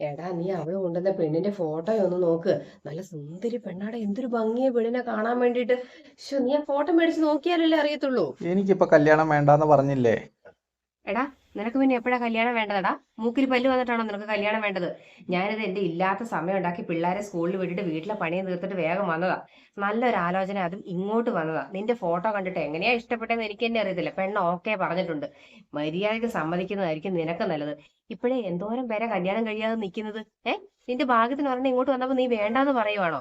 എടാ നീ അവൾ കൊണ്ടുവന്ന പെണ്ണിന്റെ ഫോട്ടോ ഒന്ന് നോക്ക്. നല്ല സുന്ദരി പെണ്ണാടെ എന്തൊരു ഭംഗിയ പെണ്ണിനെ കാണാൻ വേണ്ടിട്ട് ശോ നീ ആ ഫോട്ടോ മേടിച്ച് നോക്കിയാലല്ലേ അറിയത്തുള്ളൂ. എനിക്കിപ്പോ കല്യാണം വേണ്ടാന്ന് പറഞ്ഞില്ലേ? എടാ നിനക്ക് പിന്നെ എപ്പോഴാ കല്യാണം വേണ്ടതടാ? മൂക്കിൽ പല്ല് വന്നിട്ടാണോ നിനക്ക് കല്യാണം വേണ്ടത്? ഞാനിത് എന്റെ ഇല്ലാത്ത സമയം ഉണ്ടാക്കി പിള്ളേരെ സ്കൂളിൽ വിട്ടിട്ട് വീട്ടിലെ പണി തീർത്തിട്ട് വേഗം വന്നതാ. നല്ലൊരു ആലോചന അതും ഇങ്ങോട്ട് വന്നതാ. നിന്റെ ഫോട്ടോ കണ്ടിട്ട് എങ്ങനെയാ ഇഷ്ടപ്പെട്ടെന്ന് എനിക്ക് തന്നെ അറിയത്തില്ല. പെണ്ണ് ഓക്കെ പറഞ്ഞിട്ടുണ്ട്. മര്യാദയ്ക്ക് സമ്മതിക്കുന്നതായിരിക്കും നിനക്ക് നല്ലത്. ഇപ്പോഴേ എന്തോരം പേരെ കല്യാണം കഴിയാതെ നിൽക്കുന്നത്? ഏ? നിന്റെ ഭാഗ്യത്തിന് പറഞ്ഞ ഇങ്ങോട്ട് വന്നപ്പോ നീ വേണ്ടാന്ന് പറയുവാണോ?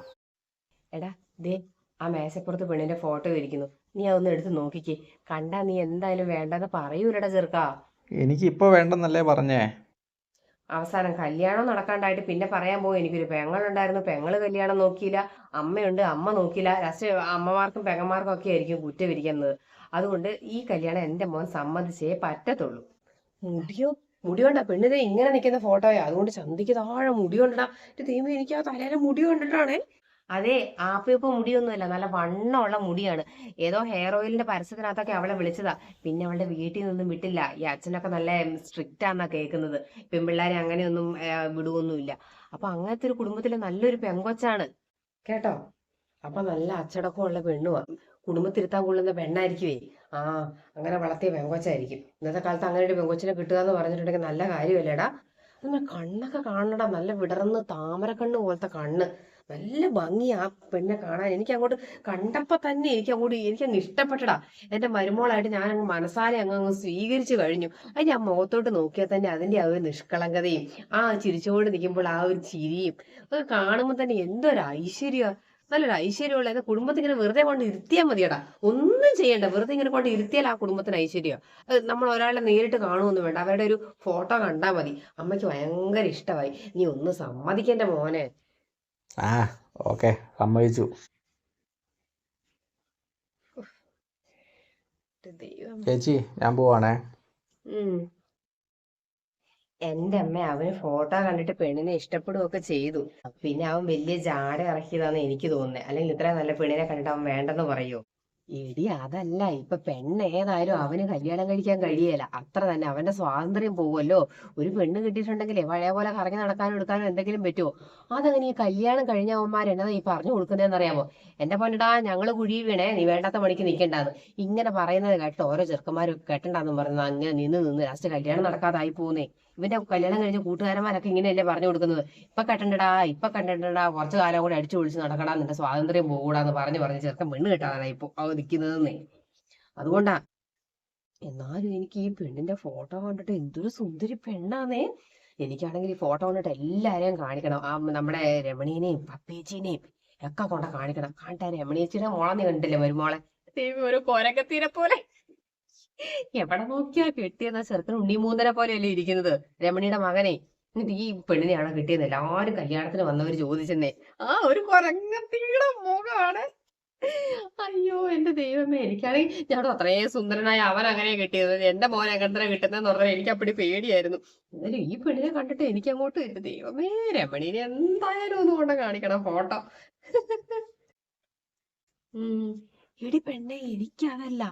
എടാ ദേ ആ മേശപ്പുറത്ത് പെണ്ണിന്റെ ഫോട്ടോ ഇരിക്കുന്നു. നീ അതൊന്ന് എടുത്ത് നോക്കിക്കേ. കണ്ടാ നീ എന്തായാലും വേണ്ടെന്ന് പറയൂലടാ ചെറുക്കാ. എനിക്കിപ്പോ വേണ്ടെന്നല്ലേ പറഞ്ഞേ? അവസാനം കല്യാണം നടക്കാണ്ടായിട്ട് പിന്നെ പറയാൻ പോകും എനിക്കൊരു പെങ്ങളുണ്ടായിരുന്നു. പെങ്ങൾ കല്യാണം നോക്കിയില്ല. അമ്മയുണ്ട്. അമ്മ നോക്കിയില്ല. ലാസ്റ്റ് അമ്മമാർക്കും പെങ്ങന്മാർക്കും ഒക്കെ ആയിരിക്കും കുറ്റം ഇരിക്കുന്നത് അതുകൊണ്ട് ഈ കല്യാണം എന്റെ മോൻ സമ്മതിച്ചേ പറ്റത്തുള്ളൂ. മുടിയോ മുടി കൊണ്ടാ പെണ്ണിനെ ഇങ്ങനെ നിൽക്കുന്ന ഫോട്ടോയാ. അതുകൊണ്ട് ചന്തിക്ക് താഴെ മുടി കൊണ്ടിടാ. ദൈവം എനിക്ക് ആ തലയിലെ മുടി കൊണ്ടിട്ടാണേ അതെ ആപ്പിയപ്പോ മുടിയൊന്നുമല്ല നല്ല വണ്ണമുള്ള മുടിയാണ്. ഏതോ ഹെയർ ഓയിലിന്റെ പരസ്യത്തിനകത്തൊക്കെ അവളെ വിളിച്ചതാ. പിന്നെ അവളുടെ വീട്ടിൽ നിന്നും വിട്ടില്ല. ഈ അച്ഛനൊക്കെ നല്ല സ്ട്രിക്റ്റ് ആണെന്നാ കേൾക്കുന്നത്. പെൺപിള്ളേരെ അങ്ങനെയൊന്നും വിടുവൊന്നുമില്ല. അപ്പൊ അങ്ങനത്തെ ഒരു കുടുംബത്തിലെ നല്ലൊരു പെങ്കൊച്ചാണ്. കേട്ടോ? അപ്പൊ നല്ല അച്ചടക്കമുള്ള പെണ്ണുവാ. കുടുംബത്തിരുത്താൻ കൊള്ളുന്ന പെണ്ണായിരിക്കുവേ. ആ അങ്ങനെ വളർത്തിയ പെങ്കൊച്ചായിരിക്കും. ഇന്നത്തെ കാലത്ത് അങ്ങനെ ഒരു പെങ്കൊച്ചിനെ കിട്ടുക എന്ന് പറഞ്ഞിട്ടുണ്ടെങ്കിൽ നല്ല കാര്യമല്ലേടാ? നമ്മൾ കണ്ണൊക്കെ കാണണടാ. നല്ല വിടർന്ന് താമരക്കണ്ണ് പോലത്തെ കണ്ണ്. നല്ല ഭംഗി ആ പെണ്ണെ കാണാൻ. എനിക്ക് അങ്ങോട്ട് കണ്ടപ്പോ തന്നെ എനിക്ക് അങ്ങോട്ട് എനിക്ക് അങ്ങ് ഇഷ്ടപ്പെട്ടടാ. എന്റെ മരുമോളായിട്ട് ഞാൻ അങ്ങ് മനസ്സാലെ അങ്ങ് അങ്ങ് സ്വീകരിച്ചു കഴിഞ്ഞു. അത് ഞാൻ മുഖത്തോട്ട് നോക്കിയാൽ തന്നെ അതിന്റെ ആ ഒരു നിഷ്കളങ്കതയും ആ ചിരിച്ചുകൊണ്ട് നിൽക്കുമ്പോൾ ആ ഒരു ചിരിയും അത് കാണുമ്പോൾ തന്നെ എന്തൊരു ഐശ്വര്യ. നല്ലൊരു ഐശ്വര്യമുള്ള എന്റെ കുടുംബത്തിൽ ഇങ്ങനെ വെറുതെ കൊണ്ട് ഇരുത്തിയാൽ മതിയടാ. ഒന്നും ചെയ്യണ്ട. വെറുതെ ഇങ്ങനെ കൊണ്ട് ഇരുത്തിയാൽ ആ കുടുംബത്തിന് ഐശ്വര്യം. നമ്മൾ ഒരാളെ നേരിട്ട് കാണുമൊന്നും വേണ്ട. അവരുടെ ഒരു ഫോട്ടോ കണ്ടാൽ മതി. അമ്മയ്ക്ക് ഭയങ്കര ഇഷ്ടമായി. നീ ഒന്ന് സമ്മതിക്കേണ്ട മോനെ. ആ ഓക്കെ. സമ്മതിച്ചു. ചേച്ചി ഞാൻ പോവാണേ. എന്റെ അമ്മ അവന് ഫോട്ടോ കണ്ടിട്ട് പെണ്ണിനെ ഇഷ്ടപ്പെടുകയൊക്കെ ചെയ്തു. പിന്നെ അവൻ വലിയ ജാട ഇറക്കിയതാന്ന് എനിക്ക് തോന്നുന്നത് അല്ലെങ്കിൽ ഇത്ര നല്ല പെണ്ണിനെ കണ്ടിട്ട് അവൻ വേണ്ടെന്ന് പറയോ എടി അതല്ല. ഇപ്പൊ പെണ്ണ് ഏതായാലും അവന് കല്യാണം കഴിക്കാൻ കഴിയേല. അത്ര തന്നെ. അവന്റെ സ്വാതന്ത്ര്യം പോവുമല്ലോ ഒരു പെണ്ണ് കിട്ടിയിട്ടുണ്ടെങ്കിലേ പഴയ പോലെ കറങ്ങി നടക്കാനും എടുക്കാനും എന്തെങ്കിലും പറ്റുമോ അതങ്ങനെ ഈ കല്യാണം കഴിഞ്ഞ അവന്മാർ എന്നതാ ഈ പറഞ്ഞു കൊടുക്കുന്നതെന്ന് അറിയാമോ എന്റെ പൊന്നടാ ഞങ്ങൾ കുഴി വീണേ നീ വേണ്ടാത്ത പണിക്ക് നിൽക്കണ്ടാന്ന് ഇങ്ങനെ പറയുന്നത് കേട്ടോ ഓരോ ചെറുക്കന്മാരും കെട്ടണ്ടെന്നും പറഞ്ഞത് അങ്ങനെ നിന്ന് നിന്ന് ലാസ്റ്റ് കല്യാണം നടക്കാതായി പോകുന്നേ ഇവന്റെ കല്യാണം കഴിഞ്ഞ കൂട്ടുകാരന്മാരൊക്കെ ഇങ്ങനെയല്ലേ പറഞ്ഞു കൊടുക്കുന്നത്? ഇപ്പൊ കെട്ടണ്ടടാ ഇപ്പൊ കണ്ടണ്ടടാ കുറച്ചു കാലം കൂടെ അടിച്ചു പൊളിച്ച് നടക്കടാ. നിന്റെ സ്വാതന്ത്ര്യം പോകൂടാന്ന് പറഞ്ഞു പറഞ്ഞ് ചെറുക്കൻ പെണ്ണ് കിട്ടാതായി ഇപ്പൊ. അവ നിൽക്കുന്നതെന്നേ അതുകൊണ്ടാ. എന്നാലും എനിക്ക് ഈ പെണ്ണിന്റെ ഫോട്ടോ കണ്ടിട്ട് എന്തൊരു സുന്ദരി പെണ്ണാന്നേ. എനിക്കാണെങ്കിൽ ഈ ഫോട്ടോ കണ്ടിട്ട് എല്ലാരെയും കാണിക്കണം. ആ നമ്മുടെ രമണീനെയും പപ്പേച്ചീനെയും ഒക്കെ കൊണ്ട കാണിക്കണം. കാണിട്ടാ രമണീച്ചിയുടെ മോളെ നീ കണ്ടില്ലേ മരുമോളെ? ഒരു കോരക്കത്തീരെ പോലെ. എവിടെ നോക്കിയാ കെട്ടിയെന്ന ചെറുക്കൻ ഉണ്ണിമൂന്നനെ പോലെയല്ലേ ഇരിക്കുന്നത്? രമണിയുടെ മകനെ. എന്നിട്ട് ഈ പെണ്ണിനെയാണോ കിട്ടിയത് എല്ലാരും കല്യാണത്തിന് വന്നവര് ചോദിച്ചെന്നേ. ആ ഒരു കൊരങ്ങത്തിയുടെ മുഖമാണ് അയ്യോ എന്റെ ദൈവമേ. എനിക്കാണെങ്കിൽ ഞാൻ അത്രയും സുന്ദരനായ അവൻ അങ്ങനെ കിട്ടിയത്. എന്റെ മോൻ എങ്ങനെ കിട്ടുന്നതെന്ന് പറഞ്ഞാൽ എനിക്ക് അപ്പടി പേടിയായിരുന്നു. എന്നാലും ഈ പെണ്ണിനെ കണ്ടിട്ട് എനിക്ക് അങ്ങോട്ട് എന്റെ ദൈവമേ രമണീനെ എന്തായാലും ഒന്ന് കൊണ്ട് കാണിക്കണം ഫോട്ടോ. എടി പെണ്ണെ എനിക്കതല്ല.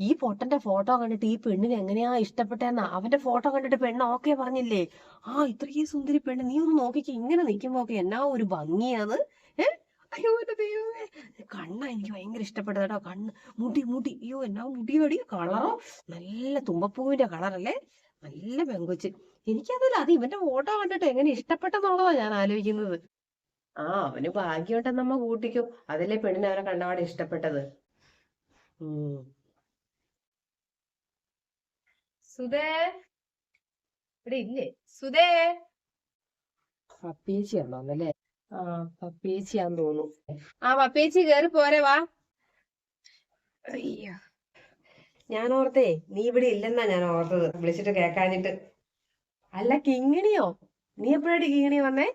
ഈ പൊട്ടന്റെ ഫോട്ടോ കണ്ടിട്ട് ഈ പെണ്ണിന് എങ്ങനെയാ ഇഷ്ടപ്പെട്ടെന്നാ അവന്റെ ഫോട്ടോ കണ്ടിട്ട് പെണ്ണ് ഓക്കെ പറഞ്ഞില്ലേ? ആ ഇത്രയും സുന്ദരി പെണ്ണ് നീ ഒന്ന് നോക്കിക്കേ. ഇങ്ങനെ നിൽക്കുമ്പോ ഒക്കെ എന്നാ ഒരു ഭംഗിയാന്ന്? ഏഹ് അയ്യോ എന്റെ ദൈവമേ. കണ്ണാ എനിക്ക് ഭയങ്കര ഇഷ്ടപ്പെട്ടു കേട്ടോ കണ്ണ് മുടി മുടി. അയ്യോ എന്നാ മുടിയോടി കളറോ? നല്ല തുമ്പപ്പൂവിന്റെ കളറല്ലേ? നല്ല പെങ്കൊച്ച്. എനിക്കതല്ല അത് ഇവന്റെ ഫോട്ടോ കണ്ടിട്ട് എങ്ങനെ ഇഷ്ടപ്പെട്ടെന്നുള്ളതാ ഞാൻ ആലോചിക്കുന്നത്. ആ അവന് ഭാഗ്യമുണ്ടെന്ന് നമ്മ കൂട്ടിക്കും. അതല്ലേ പെണ്ണിനെ അവനെ കണ്ടപാടെ ഇഷ്ടപ്പെട്ടത്. ഇവിടെ ഇല്ലേ? സുധേ? പപ്പേച്ചിയാന്ന് ഉണ്ടോന്നല്ലേ പപ്പേച്ചിയാന്ന് തോന്നുന്നു. ആ പപ്പേച്ചി കേറി പോരെ വാ. അയ്യോ. ഞാൻ ഓർത്തേ നീ ഇവിടെ ഇല്ലെന്നാ ഞാൻ ഓർത്തത്. വിളിച്ചിട്ട് കേക്കാഞ്ഞിട്ട് അല്ല കിങ്ങിണിയോ? നീ എപ്പോഴാടി കിങ്ങിണി വന്നേ?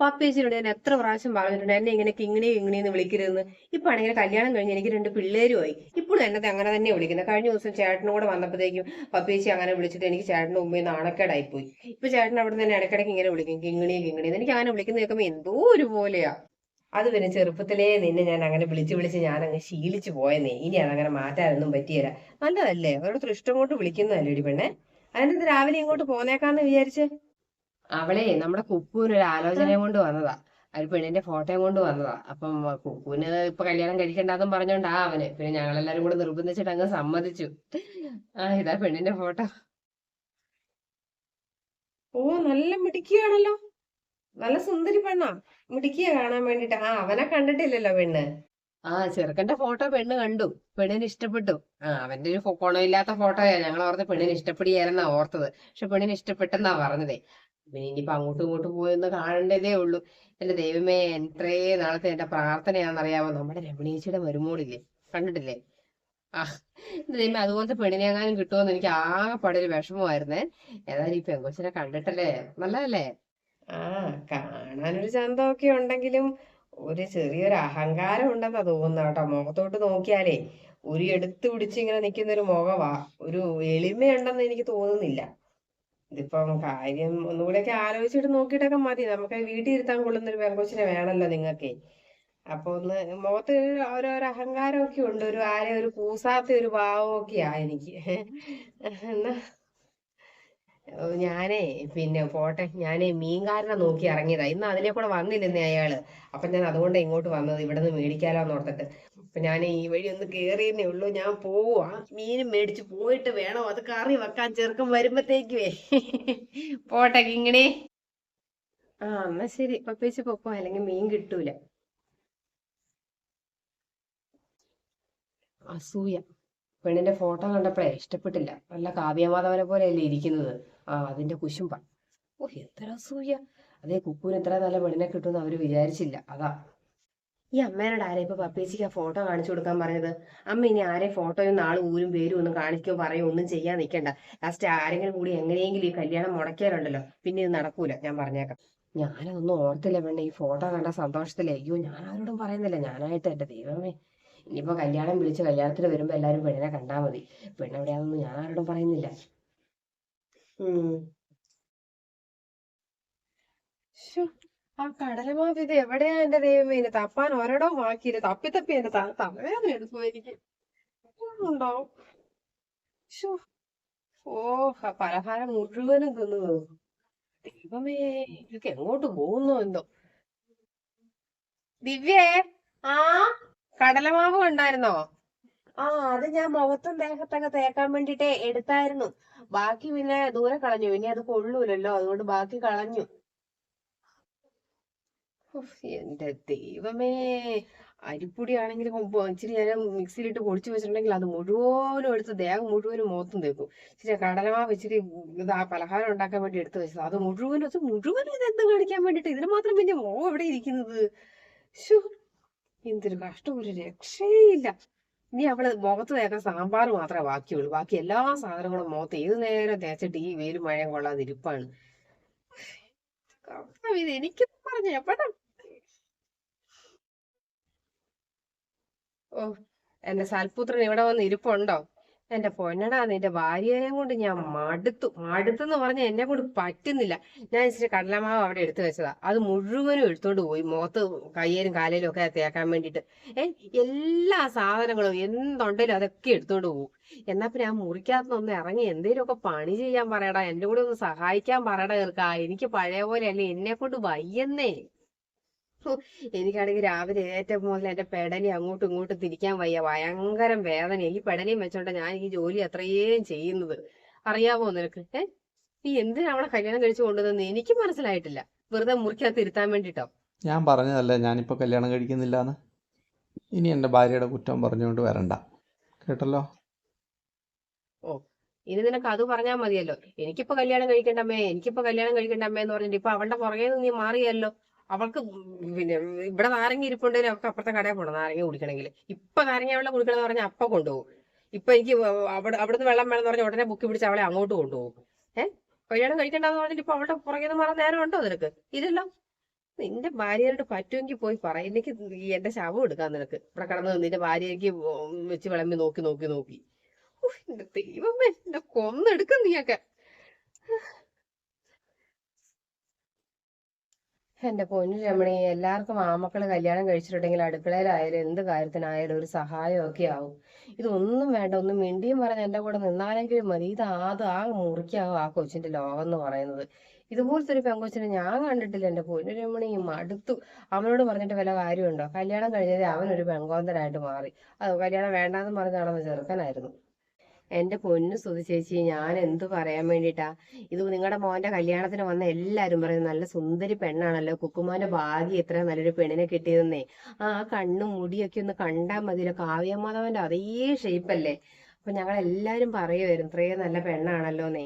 പപ്പേച്ചിനോട് ഞാൻ എത്ര പ്രാവശ്യം പറഞ്ഞിട്ടുണ്ട് എന്നെ ഇങ്ങനെ കിങ്ങിണി എന്ന് വിളിക്കരുതെന്ന്. ഇപ്പൊ ആണെങ്കിൽ കല്യാണം കഴിഞ്ഞ് എനിക്ക് രണ്ട് പിള്ളേരുമായി. ഇപ്പോഴും എന്നെ അങ്ങനെ തന്നെ വിളിക്കുന്നത്. കഴിഞ്ഞ ദിവസം ചേട്ടനോട് വന്നപ്പോഴത്തേക്കും പപ്പേച്ചി അങ്ങനെ വിളിച്ചിട്ട് എനിക്ക് ചേട്ടന്റെ ഉമ്മയിൽ നാണക്കേടായി പോയി ഇപ്പൊ ചേട്ടൻ അവിടെ തന്നെ ഇടയ്ക്കിടയ്ക്ക് ഇങ്ങനെ വിളിക്കും കിങ്ങിണിയും കിങ്ങിണിയും. എനിക്ക് അങ്ങനെ വിളിക്കുന്ന കേൾക്കുമ്പോൾ എന്തോ ഒരു പോലെയാ. അത് പിന്നെ ചെറുപ്പത്തിലേ നിന്നെ ഞാൻ അങ്ങനെ വിളിച്ച് വിളിച്ച് ഞാൻ അങ്ങ് ശീലിച്ചു പോയെന്നേ. ഇനി അതങ്ങനെ മാറ്റാനൊന്നും പറ്റിയല്ല നല്ലതല്ലേ? ഓരോരുത്തർ ഇഷ്ടം കൊണ്ട് വിളിക്കുന്നതല്ലേ ഒരു പെണ്ണെ? അതിനകത്ത് രാവിലെ ഇങ്ങോട്ട് പോന്നേക്കാന്ന് വിചാരിച്ച്? അവളെ നമ്മുടെ കുപ്പൂന് ഒരു ആലോചനയും കൊണ്ട് വന്നതാ. ഒരു പെണ്ണിന്റെ ഫോട്ടോയും കൊണ്ട് വന്നതാ. അപ്പം കുക്കുവിന് ഇപ്പൊ കല്യാണം കഴിക്കണ്ടെന്നും പറഞ്ഞോണ്ടാ അവന്. പിന്നെ ഞങ്ങളെല്ലാരും കൂടെ നിർബന്ധിച്ചിട്ട് അങ്ങ് സമ്മതിച്ചു. ആ ഇതാ പെണ്ണിന്റെ ഫോട്ടോ. ഓ നല്ല മിടുക്കിയാണല്ലോ. നല്ല സുന്ദരി പെണ്ണാ. മിടുക്കിയ കാണാൻ വേണ്ടിട്ട്. ആ അവനെ കണ്ടിട്ടില്ലല്ലോ പെണ്ണ്. ആ ചെറുക്കന്റെ ഫോട്ടോ പെണ്ണ് കണ്ടു. പെണ്ണിന് ഇഷ്ടപ്പെട്ടു. ആ അവന്റെ ഒരു ഗുണമില്ലാത്ത ഫോട്ടോയാ. ഞങ്ങൾ ഓർത്ത് പെണ്ണിന് ഇഷ്ടപ്പെടുകയായിരുന്നാ ഓർത്തത്. പക്ഷെ പെണ്ണിന് ഇഷ്ടപ്പെട്ടെന്നാ പറഞ്ഞതേ. പിന്നെ ഇനിയിപ്പോ അങ്ങോട്ടും ഇങ്ങോട്ടും പോയെന്ന് കാണേണ്ടതേ ഉള്ളൂ. എന്റെ ദൈവമേ എത്രേ നാളത്തെ എന്റെ പ്രാർത്ഥനയാണെന്നറിയാമോ നമ്മുടെ രമണീച്ചിയുടെ മരുമോളില്ലേ? കണ്ടിട്ടില്ലേ? ആ ദൈവമേ അതുപോലത്തെ പെണ്ണിനെങ്ങാനും കിട്ടുമെന്ന് എനിക്ക് ആകെപ്പാടെ ഒരു വിഷമമായിരുന്നേ. ഏതായാലും ഈ പെങ്കൊച്ചിനെ കണ്ടിട്ടല്ലേ? നല്ലതല്ലേ? ആ കാണാനൊരു ചന്തമൊക്കെ ഉണ്ടെങ്കിലും ഒരു ചെറിയൊരു അഹങ്കാരം ഉണ്ടെന്നാ തോന്നുന്നു കേട്ടോ. മുഖത്തോട്ട് നോക്കിയാലേ ഒരു എടുത്തു പിടിച്ച് ഇങ്ങനെ നിൽക്കുന്ന ഒരു മുഖവാ. ഒരു എളിമയുണ്ടെന്ന് എനിക്ക് തോന്നുന്നില്ല. ഇതിപ്പം കാര്യം ഒന്നുകൂടെയൊക്കെ ആലോചിച്ചിട്ട് നോക്കിയിട്ടൊക്കെ മതി. നമുക്ക് വീട്ടിൽ ഇരുത്താൻ കൊള്ളുന്ന ഒരു പെങ്കൊച്ചിനെ വേണമല്ലോ നിങ്ങൾക്ക്. അപ്പൊ ഒന്ന് മുഖത്ത് ഓരോരോ അഹങ്കാരമൊക്കെ ഉണ്ട്. ഒരു ആരെ ഒരു കൂസാത്ത ഒരു ഭാവമൊക്കെയാ എനിക്ക്. എന്നാ ഞാനേ പിന്നെ പോട്ടെ. ഞാനേ മീൻകാരനെ നോക്കി ഇറങ്ങിയതാ. ഇന്ന് അതിലെ കൂടെ വന്നില്ലെന്നേ അയാൾ. അപ്പൊ ഞാൻ അതുകൊണ്ട് ഇങ്ങോട്ട് വന്നത്. ഇവിടെ നിന്ന് മേടിക്കാലോന്ന് ഓർത്തിട്ട്. അപ്പൊ ഞാൻ ഈ വഴി ഒന്ന് കേറിയെന്നേ ഉള്ളൂ. ഞാൻ പോവാ. മീനും മേടിച്ച് പോയിട്ട് വേണം. അത് കറി വെക്കാൻ ചെറുക്കം വരുമ്പത്തേക്കുവേ പോട്ടെ കിങ്ങിണി. ആ എന്നാ ശരി. പപ്പേച്ച് പൊക്കോ? അല്ലെങ്കിൽ മീൻ കിട്ടൂല. അസൂയ. പെണ്ണിന്റെ ഫോട്ടോ കണ്ടപ്പോഴേ ഇഷ്ടപ്പെട്ടില്ല. നല്ല കാവ്യമാധവനെ പോലെയല്ലേ ഇരിക്കുന്നത്. ആ അതിന്റെ കുശുമ്പ. ഓ എത്ര അസൂയ. അതേ കുക്കൂന് എത്ര നല്ല പെണ്ണിനെ കിട്ടുമെന്ന് അവർ വിചാരിച്ചില്ല. അതാ. ഈ അമ്മേനോട് ആരെ ഇപ്പൊ പപ്പേച്ചിക്ക് ആ ഫോട്ടോ കാണിച്ചു കൊടുക്കാൻ പറഞ്ഞത്? അമ്മ ഇനി ആരെ ഫോട്ടോയും നാളും ഊരും പേരും ഒന്നും കാണിക്കോ പറയോ? ഒന്നും ചെയ്യാൻ നിൽക്കണ്ട ലാസ്റ്റ് ആരെങ്കിലും കൂടി എങ്ങനെയെങ്കിലും ഈ കല്യാണം മുടക്കിയാലുണ്ടല്ലോ. പിന്നെ ഇത് നടക്കൂല. ഞാൻ പറഞ്ഞേക്കാം. ഞാനതൊന്നും ഓർത്തില്ല പെണ്ണെ. ഈ ഫോട്ടോ കണ്ട സന്തോഷത്തിലേ അയ്യോ ഞാൻ ആരോടും പറയുന്നില്ല. ഞാനായിട്ട് എന്റെ ദൈവമേ. ഇനിയിപ്പോ കല്യാണം വിളിച്ച് കല്യാണത്തിന് വരുമ്പോ എല്ലാരും പെണ്ണിനെ കണ്ടാ മതി. പെണ്ണെവിടെയാണെന്ന് ഞാൻ ആരോടും പറയുന്നില്ല. ഉം. ആ കടലമാവ് ഇത് എവിടെയാ എന്റെ ദൈവമേ? ഇനി തപ്പാൻ ഒരിടോ ബാക്കിയില്ല. തപ്പി തപ്പി എന്റെ തല തലവേദന എടുത്തു എനിക്ക് ഉണ്ടാവും. ഓ പലഹാരം മുഴുവനും തിന്നു ദൈവമേ ഇതൊക്കെ എങ്ങോട്ട് പോകുന്നു എന്തോ. ദിവ്യേ ആ കടലമാവ് ഉണ്ടായിരുന്നോ ആ അത് ഞാൻ മുഖത്തും ദേഹത്തൊക്കെ തേക്കാൻ വേണ്ടിട്ടേ എടുത്തായിരുന്നു. ബാക്കി പിന്നെ ദൂരെ കളഞ്ഞു. ഇനി അത് കൊള്ളൂലല്ലോ. അതുകൊണ്ട് ബാക്കി കളഞ്ഞു. എന്റെ ദൈവമേ. അരിപ്പൊടി ആണെങ്കിൽ ഇച്ചിരി ഞാൻ മിക്സിയിലിട്ട് പൊടിച്ചു വെച്ചിട്ടുണ്ടെങ്കിൽ അത് മുഴുവനും എടുത്ത് ദേഹം മുഴുവനും മുഖത്തും തേക്കും. ഇച്ചിരി കടലമാവ് ഇച്ചിരി ഇതാ പലഹാരം ഉണ്ടാക്കാൻ വേണ്ടി എടുത്ത് വെച്ചത്. അത് മുഴുവനും അത് മുഴുവനും ഇത് എന്ത് കാണിക്കാൻ വേണ്ടിയിട്ട്? ഇതിന് മാത്രം പിന്നെ മോ എവിടെ ഇരിക്കുന്നത്? എന്തൊരു കഷ്ടം ഒരു രക്ഷയില്ല. ഇനി അവൾ മുഖത്ത് തേക്കാൻ സാമ്പാർ മാത്രമേ ബാക്കിയുള്ളൂ. ബാക്കി എല്ലാ സാധനങ്ങളും മുഖത്ത് ഏത് നേരം തേച്ചിട്ട് ഈ വെയിലും മഴയും കൊള്ളാതിരിപ്പാണ് ഇത്. എനിക്ക് പറഞ്ഞു എവിടെ ഓ എന്റെ സൽപുത്രൻ ഇവിടെ വന്ന് ഇരിപ്പുണ്ടോ? എന്റെ പൊന്നടാ നിന്റെ ഭാര്യയെയും കൊണ്ട് ഞാൻ മടുത്തു. മടുത്തെന്ന് പറഞ്ഞ എന്നെ കൊണ്ട് പറ്റുന്നില്ല. ഞാൻ ഇച്ചിരി കടലമാവ് അവിടെ എടുത്തു വെച്ചതാ. അത് മുഴുവനും എടുത്തോണ്ട് പോയി. മുഖത്ത് കയ്യേലും കാലേലും ഒക്കെ തേക്കാൻ വേണ്ടിട്ട് ഏ എല്ലാ സാധനങ്ങളും എന്തുണ്ടെങ്കിലും അതൊക്കെ എടുത്തോണ്ട് പോകും എന്നാ പിന്നെ ആ മുറിക്കകത്ത് ഇറങ്ങി എന്തേലുമൊക്കെ പണി ചെയ്യാൻ പറയടാ. എന്റെ കൂടെ ഒന്ന് സഹായിക്കാൻ പറയടാ കേൾക്കാ എനിക്ക് പഴയ പോലെ അല്ലേ എന്നെ കൊണ്ട് വയ്യന്നേ. എനിക്കാണെങ്കിൽ രാവിലെ ഏറ്റവും മുതൽ എന്റെ പെടലി അങ്ങോട്ടും ഇങ്ങോട്ടും തിരിക്കാൻ വയ്യ. ഭയങ്കരം വേദന ഈ പെടലിയും വെച്ചോണ്ട ഞാൻ ഈ ജോലി അത്രയും ചെയ്യുന്നത്. അറിയാവോ നിനക്ക്? ഏ? നീ എന്തിനാ അവളെ കല്യാണം കഴിച്ചു കൊണ്ടുവന്നെന്ന് എനിക്ക് മനസ്സിലായിട്ടില്ല. വെറുതെ മുറിക്കകത്ത് ഇരുത്താൻ വേണ്ടിട്ടോ? ഞാൻ പറഞ്ഞതല്ലേ ഞാനിപ്പോ കല്യാണം കഴിക്കുന്നില്ല ഇനി എന്റെ ഭാര്യയുടെ കുറ്റം പറഞ്ഞുകൊണ്ട് വരണ്ട. കേട്ടല്ലോ? ഓ ഇനി നിനക്ക് അത് പറഞ്ഞാൽ മതിയല്ലോ. എനിക്കിപ്പോ കല്യാണം കഴിക്കണ്ടമ്മേ എനിക്കിപ്പോ കല്യാണം കഴിക്കണ്ടമ്മേ എന്ന് പറഞ്ഞിട്ട് ഇപ്പൊ അവളുടെ പുറകെ നിന്ന് നീ മാറിയല്ലോ. അവൾക്ക് പിന്നെ ഇവിടെ നാരങ്ങ ഇരിപ്പുണ്ടെങ്കിൽ അവൾക്ക് അപ്പുറത്തെ കടയിൽ പോകണം നാരങ്ങ കുടിക്കണമെങ്കിൽ. ഇപ്പൊ നാരങ്ങ വെള്ളം കുടിക്കണമെന്ന് പറഞ്ഞാൽ അപ്പൊ കൊണ്ടുപോകും. ഇപ്പൊ എനിക്ക് അവിടെ അവിടുന്ന് വെള്ളം വേണമെന്ന് പറഞ്ഞാൽ ഉടനെ ബുക്ക് പിടിച്ച് അവളെ അങ്ങോട്ട് കൊണ്ടുപോകും. ഏഹ് കല്യാണം കഴിക്കണ്ടെന്ന് പറഞ്ഞിട്ട് ഇപ്പൊ അവളുടെ പുറകെ നിന്ന് മാറാൻ നേരം ഉണ്ടോ നിനക്ക്? ഇതെല്ലാം നിന്റെ ഭാര്യയോട് പറ്റുമെങ്കിൽ പോയി പറ. എനിക്ക് എന്റെ ശവം എടുക്കാൻ നിനക്ക്. ഇവിടെ കടന്ന് നിന്റെ ഭാര്യയ്ക്ക് വെച്ച് വിളമ്പി നോക്കി നോക്കി നോക്കി. എന്റെ ദൈവമേ എന്റെ കൊന്നെടുക്കും നീയൊക്കെ. എന്റെ പൊന്നു രമണി എല്ലാവർക്കും ആമക്കൾ കല്യാണം കഴിച്ചിട്ടുണ്ടെങ്കിൽ അടുക്കളയിലായാലും എന്ത് കാര്യത്തിനായാലും ഒരു സഹായമൊക്കെ ആവും. ഇതൊന്നും വേണ്ട ഒന്നും മിണ്ടിയും പറഞ്ഞ് എന്റെ കൂടെ നിന്നാലെങ്കിലും മതി. ഇത് ആദ്യം ആ മുറിക്കാവും ആ കൊച്ചിന്റെ ലോകം എന്ന് പറയുന്നത്. ഇതുപോലത്തെ ഒരു പെങ്കൊച്ചിനെ ഞാൻ കണ്ടിട്ടില്ല എന്റെ പൊന്നു രമണി. മടുത്തു. അവനോട് പറഞ്ഞിട്ട് വല്ല കാര്യമുണ്ടോ? കല്യാണം കഴിഞ്ഞതേ അവനൊരു പെങ്കോന്തനായിട്ട് മാറി. അത് കല്യാണം വേണ്ടാന്ന് പറഞ്ഞ നടന്ന ചെറുക്കനായിരുന്നു. എന്റെ പൊന്നു സുധി ചേച്ചി ഞാൻ എന്തു പറയാൻ വേണ്ടിട്ടാ? ഇത് നിങ്ങളുടെ മോന്റെ കല്യാണത്തിന് വന്ന എല്ലാരും പറയും നല്ല സുന്ദരി പെണ്ണാണല്ലോ. കുക്കുമാന്റെ ഭാഗ്യം ഇത്ര നല്ലൊരു പെണ്ണിനെ കിട്ടിയതെന്നേ. ആ കണ്ണും മുടിയൊക്കെ ഒന്ന് കണ്ടാ മതിയല്ലോ. കാവ്യമാധവന്റെ അതേ ഷേപ്പല്ലേ അപ്പൊ ഞങ്ങൾ എല്ലാരും പറയുമായിരുന്നു ഇത്രയും നല്ല പെണ്ണാണല്ലോന്നേ.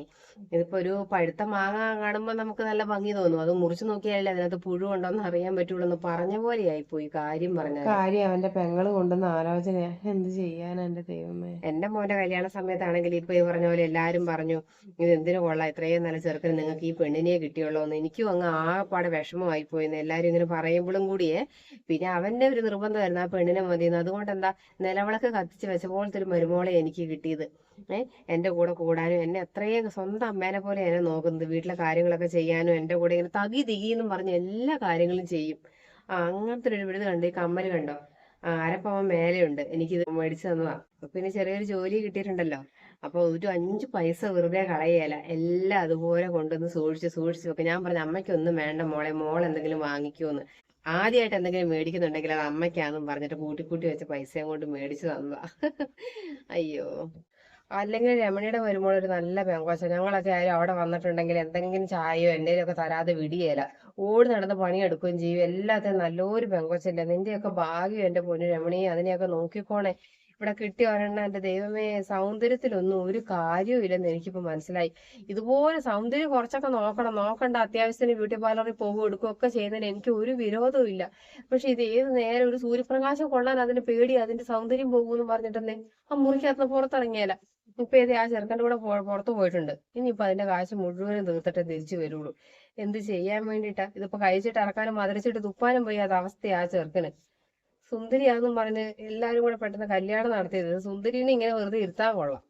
ഇതിപ്പോ ഒരു പഴുത്ത മാങ്ങ കാണുമ്പോ നമുക്ക് നല്ല ഭംഗി തോന്നും. അത് മുറിച്ചു നോക്കിയാലേ അതിനകത്ത് പുഴു ഉണ്ടോന്ന് അറിയാൻ പറ്റുള്ളൂ എന്ന് പറഞ്ഞ പോലെയായി പോയി കാര്യം പറഞ്ഞ കാര്യം അവന്റെ പെങ്ങൾ കൊണ്ടുവന്ന ആലോചന. എന്ത് ചെയ്യാൻ എന്റെ ദൈവമേ? എന്റെ മോന്റെ കല്യാണ സമയത്താണെങ്കിൽ ഇപ്പൊ ഈ പറഞ്ഞ പോലെ എല്ലാരും പറഞ്ഞു ഇത് എന്തിനു കൊള്ളാം? ഇത്രയും നല്ല ചെറുക്കന് നിങ്ങൾക്ക് ഈ പെണ്ണിനെ കിട്ടിയുള്ളൂ എന്ന് എനിക്കും അങ്ങ് ആകെപ്പാടെ വിഷമമായി പോയിന്ന് എല്ലാരും ഇങ്ങനെ പറയുമ്പോഴും കൂടിയേ പിന്നെ അവന്റെ ഒരു നിർബന്ധമായിരുന്നു ആ പെണ്ണിനെ മതിയെന്ന്. അതുകൊണ്ട് എന്താ നിലവിളക്ക് കത്തിച്ച് വെച്ച പോലത്തെ ഒരു മരുമോളെ എനിക്ക് കിട്ടിയത്. എന്റെ കൂടെ കൂടാനും എന്നെ അത്രയും സ്വന്തം അമ്മേനെ പോലെ എന്നെ നോക്കുന്നത്. വീട്ടിലെ കാര്യങ്ങളൊക്കെ ചെയ്യാനും എന്റെ കൂടെ ഇങ്ങനെ തകി തികിന്നും പറഞ്ഞ് എല്ലാ കാര്യങ്ങളും ചെയ്യും. ആ അങ്ങനത്തെ ഒരു വീട് കണ്ടു ഈ കമ്മൽ കണ്ടോ? അരപ്പവൻ മേലെയുണ്ട്. എനിക്കിത് മേടിച്ചു തന്നതാ. പിന്നെ ചെറിയൊരു ജോലി കിട്ടിയിട്ടുണ്ടല്ലോ. അപ്പൊ ഒരു അഞ്ച് പൈസ വെറുതെ കളയല. എല്ലാം അതുപോലെ കൊണ്ടുവന്ന് സൂക്ഷിച്ച് സൂക്ഷിച്ച്. വെക്കും ഞാൻ പറഞ്ഞു അമ്മയ്ക്കൊന്നും വേണ്ട മോളെ. മോൾ എന്തെങ്കിലും വാങ്ങിക്കുമെന്ന് ആദ്യമായിട്ട് എന്തെങ്കിലും മേടിക്കുന്നുണ്ടെങ്കിൽ അത് അമ്മയ്ക്കാന്നും പറഞ്ഞിട്ട് കൂട്ടി കൂട്ടി വെച്ച പൈസയും കൊണ്ട് മേടിച്ചു തന്നതാ. അയ്യോ. അല്ലെങ്കിൽ രമണിയുടെ വരുമ്പോൾ ഒരു നല്ല പെങ്കോശം ഞങ്ങളൊക്കെ ആയാലും അവിടെ വന്നിട്ടുണ്ടെങ്കിൽ എന്തെങ്കിലും ചായയോ എന്തെങ്കിലും ഒക്കെ തരാതെ വിടിയേല. ഓടി നടന്ന് പണിയെടുക്കുകയും ചെയ്യും. എല്ലാത്തിനും നല്ലൊരു പെങ്കോച്ചല്ലേ. നിന്റെയൊക്കെ ഭാഗ്യം എന്റെ പൊന്നു രമണി. അതിനെയൊക്കെ നോക്കിക്കോണേ. ഇവിടെ കിട്ടി വരണ്ട എന്റെ ദൈവമേ സൗന്ദര്യത്തിലൊന്നും ഒരു കാര്യവും ഇല്ലെന്ന് എനിക്കിപ്പോ മനസ്സിലായി. ഇതുപോലെ സൗന്ദര്യം കുറച്ചൊക്കെ നോക്കണം. നോക്കണ്ട അത്യാവശ്യത്തിന് ബ്യൂട്ടി പാർലറിൽ പോകും എടുക്കുകയൊക്കെ ചെയ്യുന്നതിന് എനിക്ക് ഒരു വിരോധവും ഇല്ല. പക്ഷെ ഇത് ഏത് നേരം ഒരു സൂര്യപ്രകാശം കൊള്ളാൻ അതിന് പേടി അതിന്റെ സൗന്ദര്യം പോകുമെന്ന് പറഞ്ഞിട്ടെന്നെ ആ മുറിക്കകത്ത് പുറത്തിറങ്ങിയാല. ഇപ്പൊ ഇത് ആ ചെറുക്കന്റെ കൂടെ പുറത്ത് പോയിട്ടുണ്ട്. ഇനിയിപ്പോ അതിന്റെ കാശ് മുഴുവനും തീർത്തിട്ടേ തിരിച്ചു വരുള്ളൂ. എന്ത് ചെയ്യാൻ വേണ്ടിട്ടാ? ഇതിപ്പോ കഴിച്ചിട്ട് ഇറക്കാനും മധുരച്ചിട്ട് തുപ്പാനും വയ്യാത്ത അവസ്ഥയാ ആ ചെറുക്കന്. സുന്ദരിയാന്നും പറഞ്ഞ് എല്ലാരും കൂടെ പെട്ടെന്ന് കല്യാണം നടത്തിയത്. സുന്ദരിനെ ഇങ്ങനെ വെറുതെ ഇരുത്താൻ കൊള്ളാം.